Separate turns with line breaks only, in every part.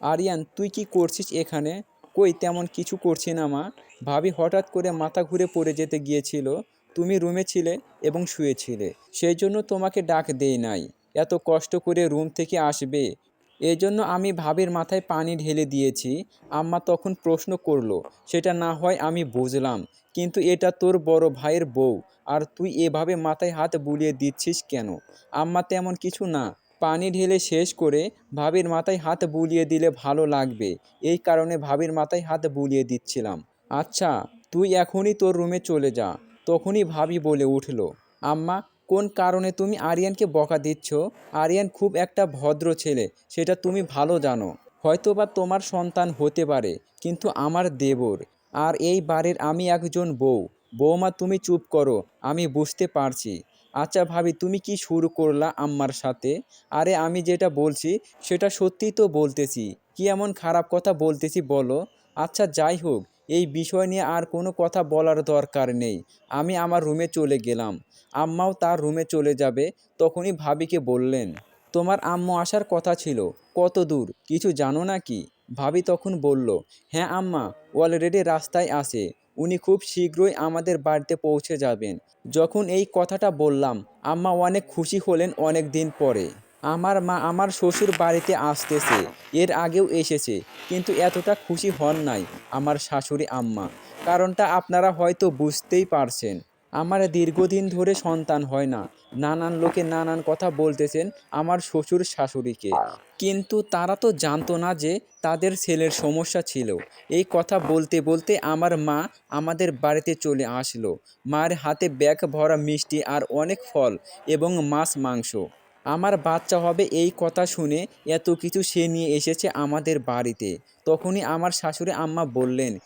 আরিয়ান, তুই কি করছিস এখানে? কই, তেমন কিছু করছি না মা। ভাবি হঠাৎ করে মাথা ঘুরে পড়ে যেতে গিয়েছিল। তুমি রুমে ছিলে এবং শুয়েছিলে। সেই জন্য তোমাকে ডাক দেই নাই। এত কষ্ট করে রুম থেকে আসবে। এজন্য আমি ভাবির মাথায় পানি ঢেলে দিয়েছি। আম্মা তখন প্রশ্ন করল, সেটা না হয় আমি বুঝলাম। কিন্তু এটা তোর বড় ভাইয়ের বউ। আর তুই এভাবে মাথায় হাত বুলিয়ে দিচ্ছিস কেন? আম্মা, তেমন কিছু না। পানি ঢেলে শেষ করে ভাবির মাথায় হাত বুলিয়ে দিলে ভালো লাগবে। এই কারণে ভাবির মাথায় হাত বুলিয়ে দিচ্ছিলাম। আচ্ছা তুই এখনই তোর রুমে চলে যা। তখনই ভাবি বলে উঠল, আম্মা, কোন কারণে তুমি আরিয়ানকে বকা দিচ্ছ? আরিয়ান খুব একটা ভদ্র ছেলে, সেটা তুমি ভালো জানো। হয়তোবা তোমার সন্তান হতে পারে, কিন্তু আমার দেবর। আর এই বাড়ির আমি একজন বউ। বৌমা তুমি চুপ করো, আমি বুঝতে পারছি। আচ্ছা ভাবি, তুমি কি শুরু করলা আম্মার সাথে? আরে আমি যেটা বলছি, সেটা সত্যিই তো বলতেছি। কি এমন খারাপ কথা বলতেছি বলো? আচ্ছা যাই হোক, এই বিষয় নিয়ে আর কোনো কথা বলার দরকার নেই। আমি আমার রুমে চলে গেলাম। আম্মাও তার রুমে চলে যাবে, তখনই ভাবিকে বললেন, তোমার আম্মু আসার কথা ছিল, কত দূর, কিছু জানো নাকি? ভাবি তখন বলল হ্যাঁ আম্মা অলরেডি রাস্তায় আসে উনি খুব শীঘ্রই আমাদের বাড়িতে পৌঁছে যাবেন। যখন এই কথাটা বললাম, আম্মা অনেক খুশি হলেন অনেক দিন পরে। আমার মা আমার শ্বশুর বাড়িতে আসতেছে, এর আগেও এসেছে, কিন্তু এতটা খুশি হন নাই আমার শাশুড়ি আম্মা। কারণটা আপনারা হয়তো বুঝতেই পারছেন। আমার দীর্ঘদিন ধরে সন্তান হয় না। নানান লোকে নানান কথা বলতেছেন আমার শ্বশুর শাশুড়িকে। কিন্তু তারা তো জানতো না যে তাদের ছেলের সমস্যা ছিল। এই কথা বলতে বলতে আমার মা আমাদের বাড়িতে চলে আসলো। মার হাতে ব্যাগ ভরা মিষ্টি আর অনেক ফল এবং মাছ মাংস। আমার বাচ্চা হবে এই কথা শুনে এত কিছু সে নিয়ে এসেছে আমাদের বাড়িতে। তখনই আমার শাশুড়ি আম্মা বললেন,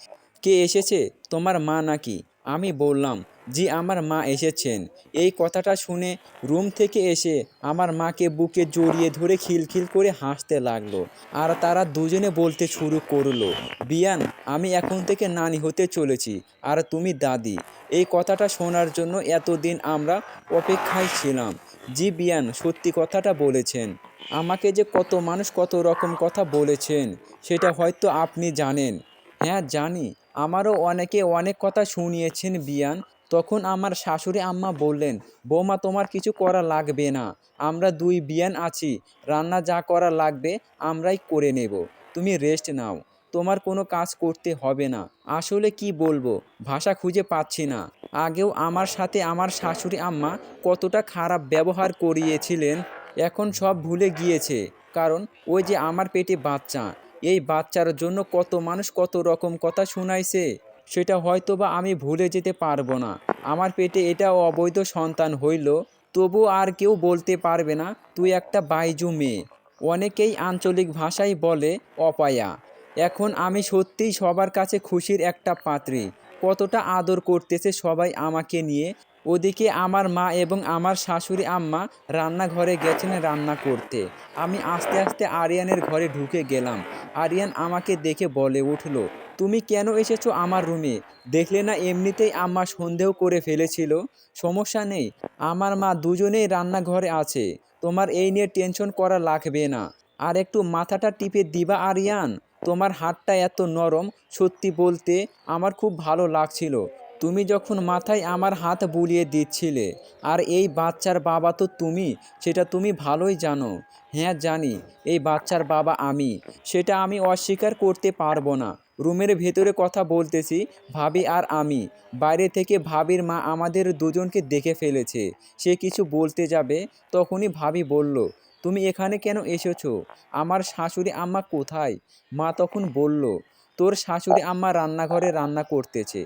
কে এসেছে? তোমার মা নাকি? আমি বললাম, জি, আমার মা এসেছেন। এই কথাটা শুনে রুম থেকে এসে আমার মাকে বুকে জড়িয়ে ধরে খিলখিল করে হাসতে লাগল আর তারা দুজনে বলতে শুরু করল, বিয়ান, আমি এখন থেকে নানি হতে চলেছি আর তুমি দাদি। এই কথাটা শোনার জন্য এতদিন আমরা অপেক্ষায় ছিলাম। জি, বিয়ান, সত্যি কথাটা বলেছেন। আমাকে যে কত মানুষ কত রকম কথা বলেছেন, সেটা হয়তো আপনি জানেন। হ্যাঁ জানি। আমারও অনেকে অনেক কথা শুনিয়েছেন বিয়ান। তখন আমার শাশুড়ি আম্মা বললেন, বৌমা, তোমার কিছু করা লাগবে না। আমরা দুই বিয়ান আছি। রান্না যা করা লাগবে, আমরাই করে নেব। তুমি রেস্ট নাও। তোমার কোনো কাজ করতে হবে না। আসলে কি বলব? ভাষা খুঁজে পাচ্ছি না। আগেও আমার সাথে আমার শাশুড়ি আম্মা কতটা খারাপ ব্যবহার করিয়েছিলেন, এখন সব ভুলে গিয়েছে। কারণ ওই যে আমার পেটে বাচ্চা এই বাচ্চার জন্য কত মানুষ কত রকম কথা শুনাইছে, সেটা হয়তো বা আমি ভুলে যেতে পারব না। আমার পেটে এটা অবৈধ সন্তান হইল, তবু আর কেউ বলতে পারবে না, তুই একটা বাইজু মেয়ে। অনেকেই আঞ্চলিক ভাষায় বলে, অপায়া। এখন আমি সত্যিই সবার কাছে খুশির একটা পাত্রী। কতটা আদর করতেছে সবাই আমাকে নিয়ে ওদিকে আমার মা এবং আমার শাশুড়ি আম্মা রান্নাঘরে গেছেন রান্না করতে। আমি আস্তে আস্তে আরিয়ানের ঘরে ঢুকে গেলাম। আরিয়ান আমাকে দেখে বলে উঠল, তুমি কেন এসেছ আমার রুমে? দেখলে না এমনিতেই আম্মা সন্দেহ করে ফেলেছিল। সমস্যা নেই, আমার মা দুজনেই রান্নাঘরে আছে। তোমার এই নিয়ে টেনশন করা লাগবে না। আর একটু মাথাটা টিপে দিবা আরিয়ান। তোমার হাতটা এত নরম, সত্যি বলতে আমার খুব ভালো লাগছিল। তুমি যখন মাথায় আমার হাত বুলিয়ে দিচ্ছিলে, আর এই বাচ্চার বাবা তো তুমি, সেটা তুমি ভালোই জানো। হ্যাঁ জানি, এই বাচ্চার বাবা আমি, সেটা আমি অস্বীকার করতে পারব না। রুমের ভেতরে কথা বলতেছি, ভাবি আর আমি। বাইরে থেকে ভাবির মা আমাদের দুজনকে দেখে ফেলেছে। সে কিছু বলতে যাবে, তখনই ভাবি বলল, তুমি এখানে কেন এসেছ? আমার শাশুড়ি আম্মা কোথায়? মা তখন বলল, তোর শাশুড়ি আম্মা রান্নাঘরে রান্না করতেছে।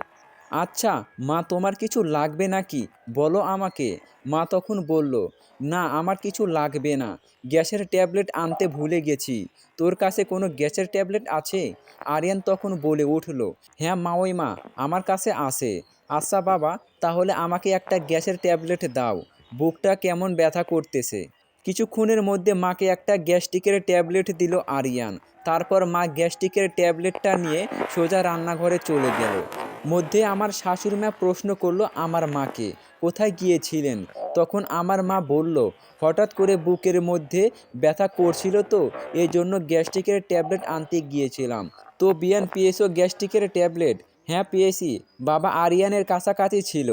আচ্ছা মা তোমার কিছু লাগবে নাকি? বলো আমাকে। মা তখন বলল, না, আমার কিছু লাগবে না। গ্যাসের ট্যাবলেট আনতে ভুলে গেছি। তোর কাছে কোনো গ্যাসের ট্যাবলেট আছে? আরিয়ান তখন বলে উঠল হ্যাঁ মা ওই মা, আমার কাছে আছে। আচ্ছা বাবা, তাহলে আমাকে একটা গ্যাসের ট্যাবলেট দাও। বুকটা কেমন ব্যথা করতেছে। কিছুক্ষণের মধ্যে মাকে একটা গ্যাস্ট্রিকের ট্যাবলেট দিল আরিয়ান। তারপর মা গ্যাস্ট্রিকের ট্যাবলেটটা নিয়ে সোজা রান্নাঘরে চলে গেল। মধ্যে আমার শাশুড়ি মা প্রশ্ন করল আমার মাকে, কোথায় গিয়েছিলেন? তখন আমার মা বলল, হঠাৎ করে বুকের মধ্যে ব্যথা করছিল তো এই জন্য গ্যাস্ট্রিকের ট্যাবলেট আনতে গিয়েছিলাম। তো বিয়ান, পেয়েছ গ্যাস্ট্রিকের ট্যাবলেট? হ্যাঁ পেয়েছি। বাবা আরিয়ানের কাছাকাছি ছিল।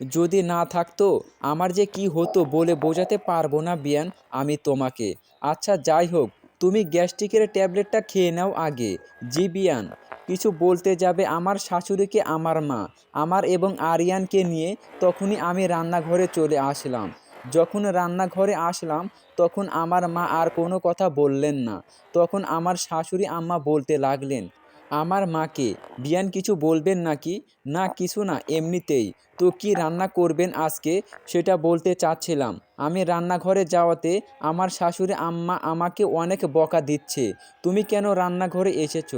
যদি না থাকতো, আমার যে কি হতো বলে বোঝাতে পারব না বিয়ান, আমি তোমাকে। আচ্ছা যাই হোক, তুমি গ্যাস্ট্রিকের ট্যাবলেটটা খেয়ে নাও আগে। জি বিয়ান। কিছু বলতে যাবে আমার শাশুড়িকে, আমার মা, আমার এবং আরিয়ানকে নিয়ে, তখনই আমি রান্নাঘরে চলে আসলাম। যখন রান্নাঘরে আসলাম, তখন আমার মা আর কোনো কথা বললেন না। তখন আমার শাশুড়ি আম্মা বলতে লাগলেন, আমার মাকে, বিয়ান কিছু বলবেন নাকি? না, কিছু না, এমনিতেই। তো কি রান্না করবেন আজকে? সেটা বলতে চাচ্ছিলাম। আমি রান্নাঘরে যাওয়াতে আমার শাশুড়ি আম্মা আমাকে অনেক বকা দিচ্ছে, তুমি কেন রান্নাঘরে এসেছ?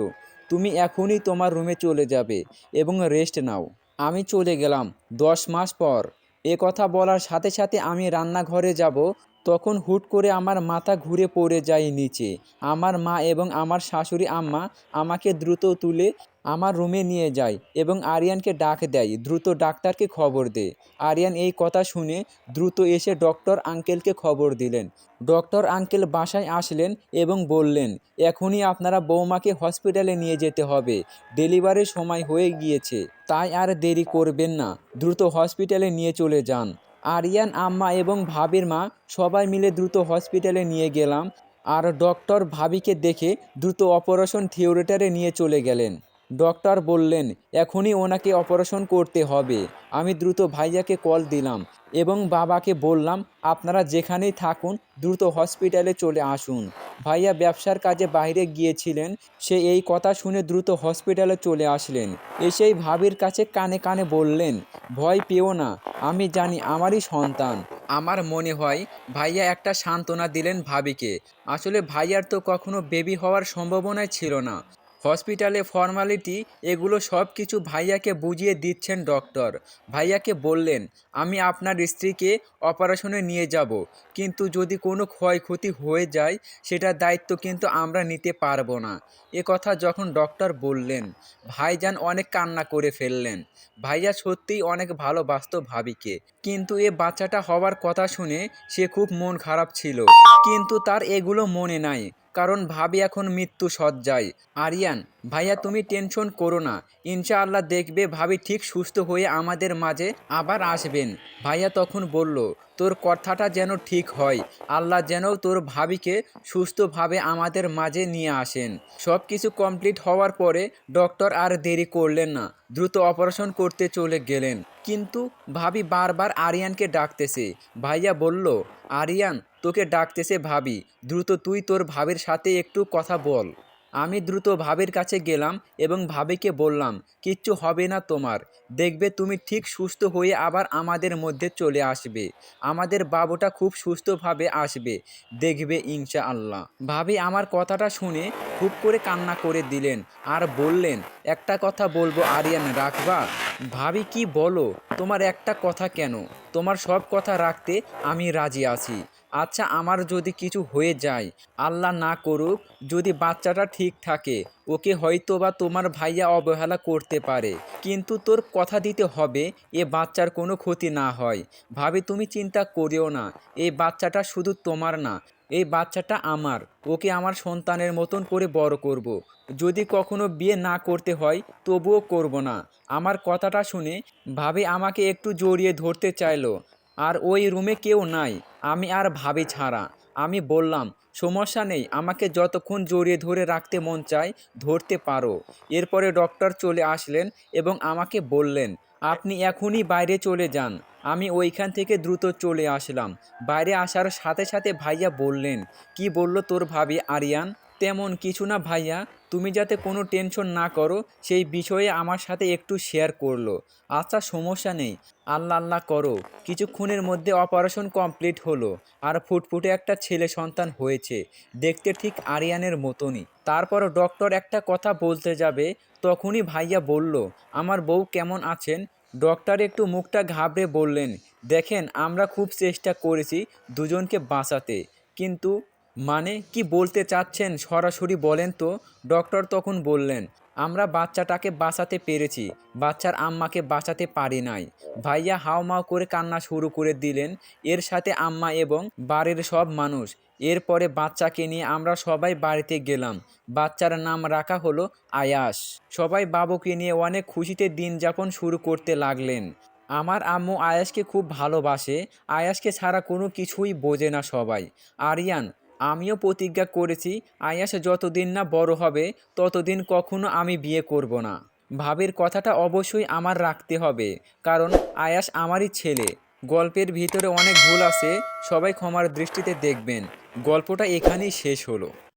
তুমি এখনই তোমার রুমে চলে যাবে এবং রেস্ট নাও। আমি চলে গেলাম। দশ মাস পর। এ কথা বলার সাথে সাথে আমি রান্নাঘরে যাব তখন হুট করে আমার মাথা ঘুরে পড়ে যায় নিচে। আমার মা এবং আমার শাশুড়ি আম্মা আমাকে দ্রুত তুলে আমার রুমে নিয়ে যায় এবং আরিয়ানকে ডাক দেয়, দ্রুত ডাক্তারকে খবর দে। আরিয়ান এই কথা শুনে দ্রুত এসে ডক্টর আঙ্কেলকে খবর দিলেন। ডক্টর আঙ্কেল বাসায় আসলেন এবং বললেন, এখনই আপনারা বৌমাকে হসপিটালে নিয়ে যেতে হবে। ডেলিভারির সময় হয়ে গিয়েছে, তাই আর দেরি করবেন না। দ্রুত হসপিটালে নিয়ে চলে যান। আরিয়ান, আম্মা এবং ভাবির মা সবাই মিলে দ্রুত হসপিটালে নিয়ে গেলাম আর ডক্টর ভাবিকে দেখে দ্রুত অপারেশন থিওরেটারে নিয়ে চলে গেলেন। ডক্টর বললেন, এখনই ওনাকে অপারেশন করতে হবে। আমি দ্রুত ভাইয়াকে কল দিলাম এবং বাবাকে বললাম, আপনারা যেখানেই থাকুন, দ্রুত হসপিটালে চলে আসুন। ভাইয়া ব্যবসার কাজে বাইরে গিয়েছিলেন। সে এই কথা শুনে দ্রুত হসপিটালে চলে আসলেন। এসেই ভাবির কাছে কানে কানে বললেন, ভয় পেও না, আমি জানি আমারই সন্তান। আমার মনে হয়, ভাইয়া একটা সান্ত্বনা দিলেন ভাবিকে। আসলে ভাইয়ার তো কখনো বেবি হওয়ার সম্ভাবনাই ছিল না। হসপিটালে ফর্মালিটি, এগুলো সব কিছু ভাইয়াকে বুঝিয়ে দিচ্ছেন ডক্টর। ভাইয়াকে বললেন, আমি আপনার স্ত্রীকে অপারেশনে নিয়ে যাব, কিন্তু যদি কোনো ক্ষয়ক্ষতি হয়ে যায়, সেটার দায়িত্ব কিন্তু আমরা নিতে পারব না। এ কথা যখন ডক্টর বললেন, ভাইজান অনেক কান্না করে ফেললেন। ভাইয়া সত্যিই অনেক ভালোবাসত ভাবিকে, কিন্তু এ বাচ্চাটা হওয়ার কথা শুনে সে খুব মন খারাপ ছিল। কিন্তু তার এগুলো মনে নাই। কারণ ভাবি এখন মৃত্যু সজ্জায় আরিয়ান, ভাইয়া তুমি টেনশন করো না। ইনশাআল্লাহ দেখবে ভাবি ঠিক সুস্থ হয়ে আমাদের মাঝে আবার আসবেন। ভাইয়া তখন বলল তোর কথাটা যেন ঠিক হয়। আল্লাহ যেন তোর ভাবিকে সুস্থভাবে আমাদের মাঝে নিয়ে আসেন। সব কিছু কমপ্লিট হওয়ার পরে ডক্টর আর দেরি করলেন না। দ্রুত অপারেশন করতে চলে গেলেন। কিন্তু ভাবি বারবার আরিয়ানকে ডাকতেছে। ভাইয়া বলল, আরিয়ান, তোকে ডাকতেছে ভাবি। দ্রুত তুই তোর ভাবির সাথে একটু কথা বল। আমি দ্রুত ভাবির কাছে গেলাম এবং ভাবিকে বললাম, কিচ্ছু হবে না তোমার। দেখবে তুমি ঠিক সুস্থ হয়ে আবার আমাদের মধ্যে চলে আসবে। আমাদের বাবুটা খুব সুস্থভাবে আসবে। দেখবে ইনশা আল্লাহ ভাবি আমার কথাটা শুনে খুব করে কান্না করে দিলেন আর বললেন, একটা কথা বলব আরিয়ান, রাখবা? ভাবি, কি বলো? তোমার একটা কথা কেন? তোমার সব কথা রাখতে আমি রাজি আছি। আচ্ছা আমার যদি কিছু হয়ে যায়, আল্লাহ না করুক, যদি বাচ্চাটা ঠিক থাকে, ওকে হয়তো বা তোমার ভাইয়া অবহেলা করতে পারে। কিন্তু তোর কথা দিতে হবে, এ বাচ্চার কোনো ক্ষতি না হয়। ভাবে, তুমি চিন্তা করিও না এই বাচ্চাটা শুধু তোমার না এই বাচ্চাটা আমার, ওকে আমার সন্তানের মতন করে বড় করব। যদি কখনো বিয়ে না করতে হয়, তবুও করব না। আমার কথাটা শুনে ভাবে, আমাকে একটু জড়িয়ে ধরতে চাইলো। আর ওই রুমে কেউ নাই। আমি আর ভাবি ছাড়া। আমি বললাম, সমস্যা নেই, আমাকে যতক্ষণ জড়িয়ে ধরে রাখতে মন চায়, ধরতে পারো। এরপরে ডক্টর চলে আসলেন এবং আমাকে বললেন, আপনি এখনই বাইরে চলে যান। আমি ওইখান থেকে দ্রুত চলে আসলাম। বাইরে আসার সাথে সাথে ভাইয়া বললেন, কি বলল তোর ভাবি আরিয়ান? তেমন কিছু না ভাইয়া। তুমি যাতে কোনো টেনশন না করো, সেই বিষয়ে আমার সাথে একটু শেয়ার করল। আচ্ছা সমস্যা নেই। আল্লাহ আল্লাহ করো। কিছুক্ষণের মধ্যে অপারেশন কমপ্লিট হলো আর ফুটফুটে একটা ছেলে সন্তান হয়েছে। দেখতে ঠিক আরিয়ানের মতনই। তারপর ডক্টর একটা কথা বলতে যাবে, তখনই ভাইয়া বলল, আমার বউ কেমন আছেন? ডক্টর একটু মুখটা ঘাবড়ে বললেন, দেখেন, আমরা খুব চেষ্টা করেছি দুজনকে বাঁচাতে। কিন্তু মানে কি বলতে চাচ্ছেন সরাসরি বলেন তো? ডক্টর তখন বললেন, আমরা বাচ্চাটাকে বাঁচাতে পেরেছি, বাচ্চার আম্মাকে বাঁচাতে পারি নাই। ভাইয়া হাওমাও করে কান্না শুরু করে দিলেন, এর সাথে আম্মা এবং বাড়ির সব মানুষ। এরপরে বাচ্চাকে নিয়ে আমরা সবাই বাড়িতে গেলাম। বাচ্চার নাম রাখা হলো আয়াস। সবাই বাবুকে নিয়ে অনেক খুশিতে দিন যাপন শুরু করতে লাগলেন। আমার আম্মু আয়াসকে খুব ভালোবাসে। আয়াসকে ছাড়া কোনো কিছুই বোঝে না সবাই। আরিয়ান আমিও প্রতিজ্ঞা করেছি, আয়াস যতদিন না বড় হবে, ততদিন কখনো আমি বিয়ে করব না। ভাবের কথাটা অবশ্যই আমার রাখতে হবে, কারণ আয়াস আমারই ছেলে। গল্পের ভিতরে অনেক ভুল আছে, সবাই ক্ষমার দৃষ্টিতে দেখবেন। গল্পটা এখানেই শেষ হলো।